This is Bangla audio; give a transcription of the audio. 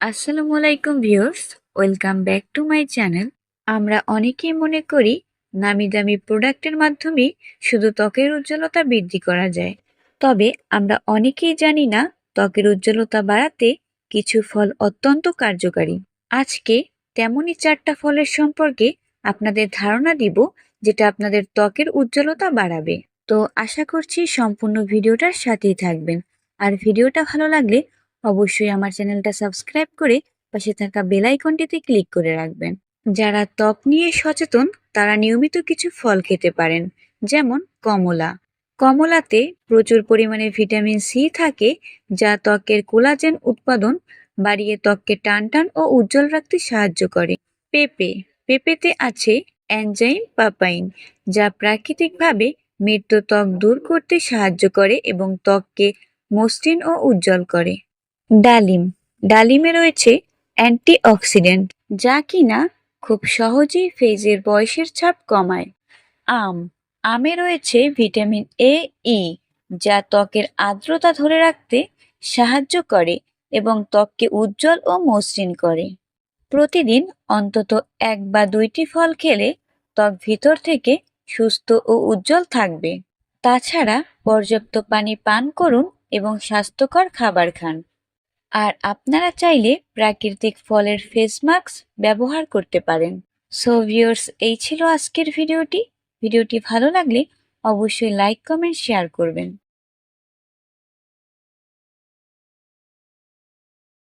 আসসালামু আলাইকুম viewers, welcome back to my channel. আমরা অনেকেই মনে করি নামি দামি প্রোডাক্টের মাধ্যমে শুধু ত্বকের উজ্জ্বলতা বৃদ্ধি করা যায়। তবে আমরা অনেকেই জানি না ত্বকের উজ্জ্বলতা বাড়াতে কিছু ফল অত্যন্ত কার্যকারী। আজকে তেমনই চারটা ফলের সম্পর্কে আপনাদের ধারণা দিব, যেটা আপনাদের ত্বকের উজ্জ্বলতা বাড়াবে। তো আশা করছি সম্পূর্ণ ভিডিওটার সাথেই থাকবেন। আর ভিডিওটা ভালো লাগলে অবশ্যই আমার চ্যানেলটা সাবস্ক্রাইব করে পাশে থাকা বেল আইকনটিতে ক্লিক করে রাখবেন। যারা ত্বক নিয়ে সচেতন, তারা নিয়মিত কিছু ফল খেতে পারেন, যেমন কমলা। কমলাতে প্রচুর পরিমাণে ভিটামিন সি থাকে, যা ত্বকের কোলাজেন উৎপাদন, বাড়িয়ে ত্বককে টান টান ও উজ্জ্বল রাখতে সাহায্য করে। পেঁপে। পেঁপেতে আছে অ্যানজাইম পাপাইন, যা প্রাকৃতিকভাবে মৃত্যু ত্বক দূর করতে সাহায্য করে এবং ত্বককে মসৃণ ও উজ্জ্বল করে। ডালিম। ডালিমে রয়েছে অ্যান্টিঅক্সিডেন্ট, যা কিনা খুব সহজেই ফেজের বয়সের ছাপ কমায়। আম। আমে রয়েছে ভিটামিন এ, ই, যা ত্বকের আর্দ্রতা ধরে রাখতে সাহায্য করে এবং ত্বককে উজ্জ্বল ও মসৃণ করে। প্রতিদিন অন্তত এক বা দুইটি ফল খেলে ত্বক ভিতর থেকে সুস্থ ও উজ্জ্বল থাকবে। তাছাড়া পর্যাপ্ত পানি পান করুন এবং স্বাস্থ্যকর খাবার খান। আর আপনারা চাইলে প্রাকৃতিক ফলের ফেস মাস্ক ব্যবহার করতে পারেন। সো ভিউয়ার্স এই ছিল আজকের ভিডিওটি। ভিডিওটি ভালো লাগলে অবশ্যই লাইক কমেন্ট শেয়ার করবেন।